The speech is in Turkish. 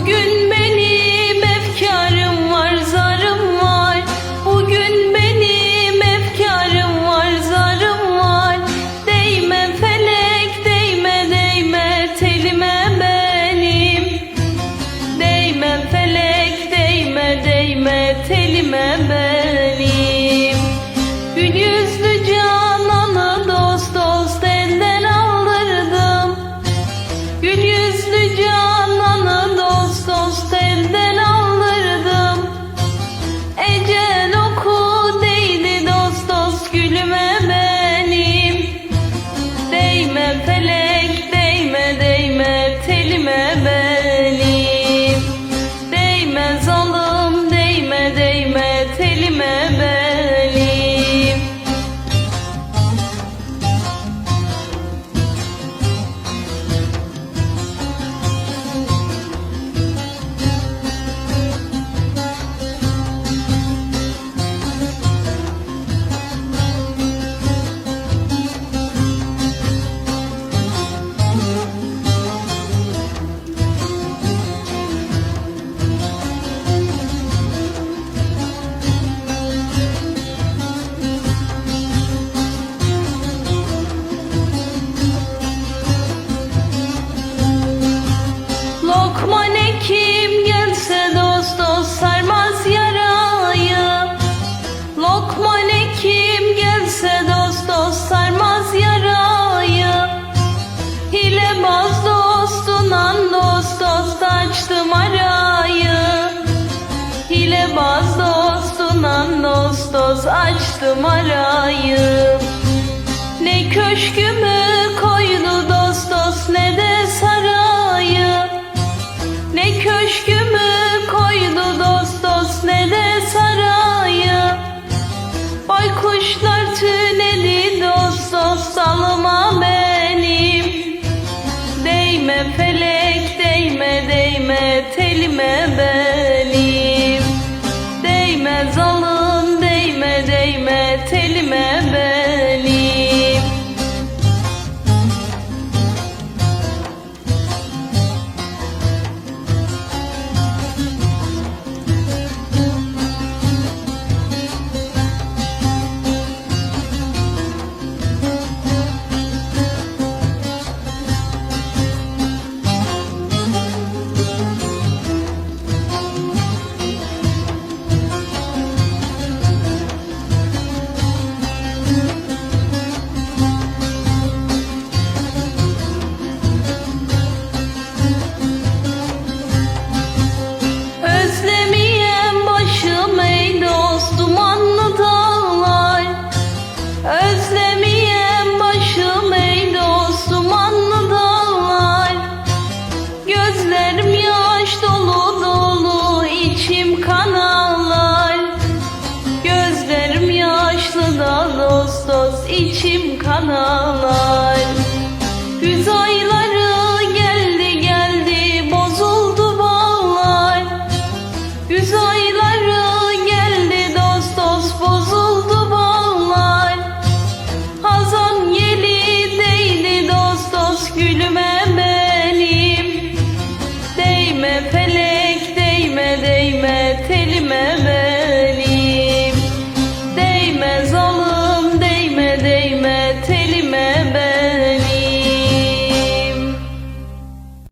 bugün Lokma ne gelse dost dost sarmaz yarayı Lokma gelse dost dost sarmaz yarayı Hilebaz dostunan dost dost açtım arayı Hilebaz dostunan dost dost açtım arayı Ne köşkümü koydu dost dost ne de saray. Kuşlar tüneli dost dost benim. Değme felek değme değme telime